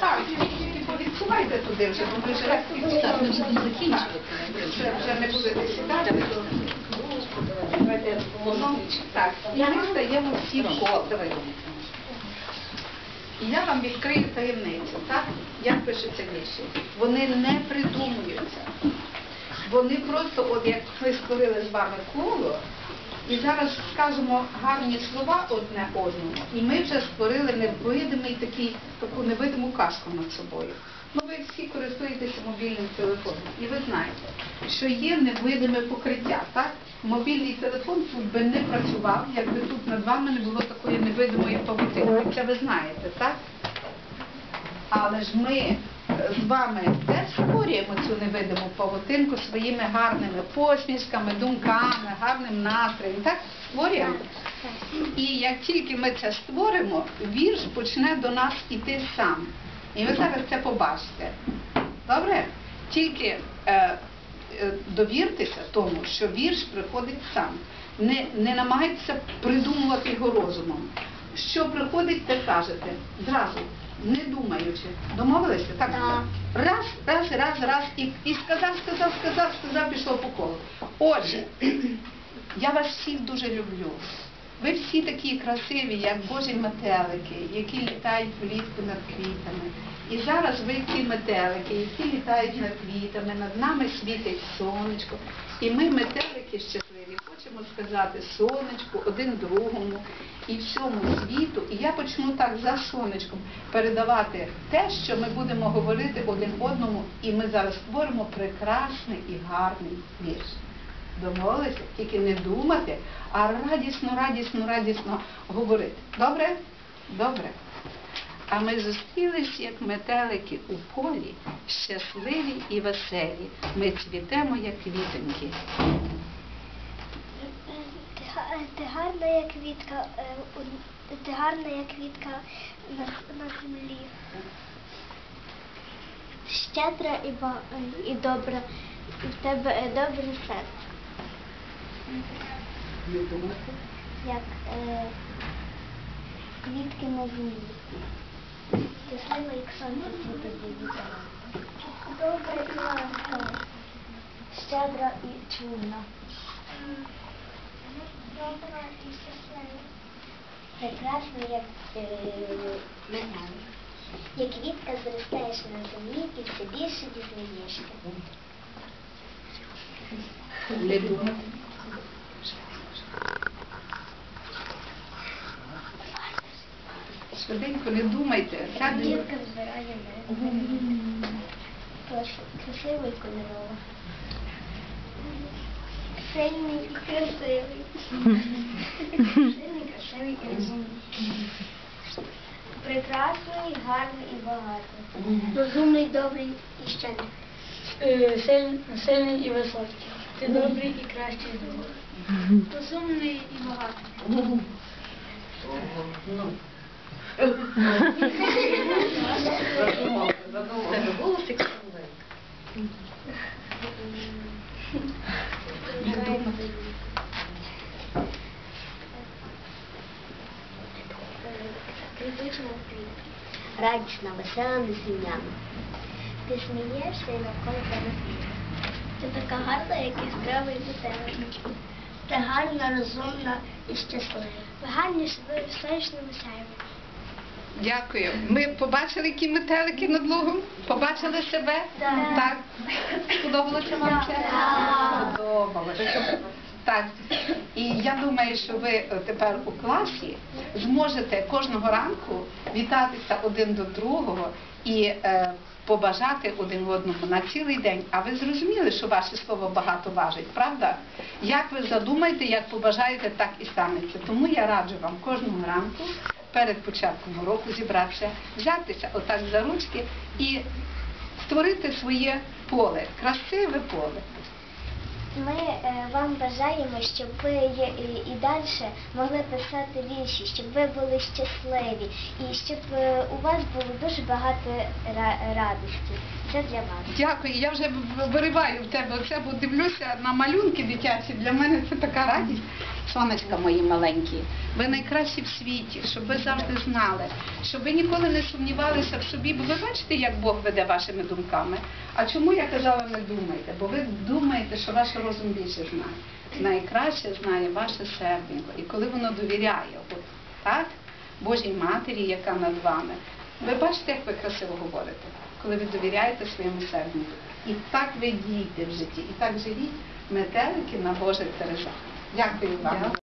так, відсувайте туди вже, бо ми вже Так, ми вже не будете сідати. Так, ми стаємо всі. Давай. І я вам відкрию таємницю, так? Як пишуться вірші? Вони не придумуються. Вони просто, от як ми створили з вами коло, і зараз скажемо гарні слова одне одному, і ми вже створили невидимий такий, таку невидиму казку над собою. Ну ви всі користуєтеся мобільним телефоном, і ви знаєте, що є невидиме покриття, так? Мобільний телефон тут би не працював, якби тут над вами не було такої невидимої павутинки. Це ви знаєте, так? Але ж ми з вами теж створюємо цю невидиму павутинку своїми гарними посмішками, думками, гарним настроєм. Так створюємо. І як тільки ми це створимо, вірш почне до нас іти сам. І ви зараз це побачите. Добре? Тільки е, е, довіртеся тому, що вірш приходить сам. Не, не намагайтеся придумувати його розумом. Що приходить, те кажете. Зразу, не думаючи. Домовилися? Так? Да. Раз, раз, раз, раз, і, і сказав, сказав, сказав, сказав, пішло по колу. Отже, я вас всіх дуже люблю. Ви всі такі красиві, як Божі метелики, які літають влітку над квітами. І зараз ви ці метелики, які літають над квітами, над нами світить сонечко. І ми, метелики щасливі, хочемо сказати сонечку один другому і всьому світу. І я почну так за сонечком передавати те, що ми будемо говорити один одному, і ми зараз створимо прекрасний і гарний вірш. Домовилися? Тільки не думати, а радісно, радісно, радісно говорити. Добре? Добре. А ми зустрілись, як метелики у полі, щасливі і веселі. Ми цвітемо, як квітоньки. Ти, гарна, як квітка, е, ти гарна, як квітка на, на землі. Щедра і, і добра, і в тебе е, добре серце. Як е, квітки на землі. Щаслива, як сонце світить вітера. Добра і ласкава. Щедра і чудна. Добра і щаслива. Прекрасна, як е, метал. Як квітка зростаєш на землі і все більше дізнаєшся. Не не думайте. Сядьте. Збирає мед. Красивий кольоровий. Сильний, красивий. Сильний, красивий і розумний. Прекрасний, гарний і багатий. Розумний, добрий і щедрий. Сильний, сильний і високий. Ти добрий і кращий друг. Розумний і багатий. Тебе голос як соловейка. Радісна, весела, неслівняна. Ти смієшся і навколо тебе світ. Ти така гарна, як яскравий метелик. Ти гарна, розумна і щаслива. Гарні, що ви сонячно висяєте. Дякую. Ми побачили, які метелики над лугом? Побачили себе? Так. Сподобалося вам це? Сподобалося. Так. І я думаю, що ви е, тепер у класі зможете кожного ранку вітатися один до другого і е, побажати один одному на цілий день. А ви зрозуміли, що ваше слово багато важить, правда? Як ви задумаєте, як побажаєте, так і станеться. Тому я раджу вам кожного ранку перед початком року зібратися, взятися отак за ручки і створити своє поле, красиве поле. Ми е, вам бажаємо, щоб ви і, і далі могли писати вірші, щоб ви були щасливі і щоб е, у вас було дуже багато ра- радості. Це для вас. Дякую. Я вже вириваю в тебе оце, бо дивлюся на малюнки дитячі. Для мене це така радість. Сонечка мої маленькі, ви найкращі в світі, щоб ви завжди знали, щоб ви ніколи не сумнівалися в собі, бо ви бачите, як Бог веде вашими думками. А чому я казала не думайте? Бо ви думаєте, що ваш розум більше знає. Найкраще знає ваше серденько. І коли воно довіряє, от так, Божій Матері, яка над вами, ви бачите, як ви красиво говорите, коли ви довіряєте своєму серденьку. І так ви дієте в житті, і так живіть метелики на Божих терезах. Дякую вам.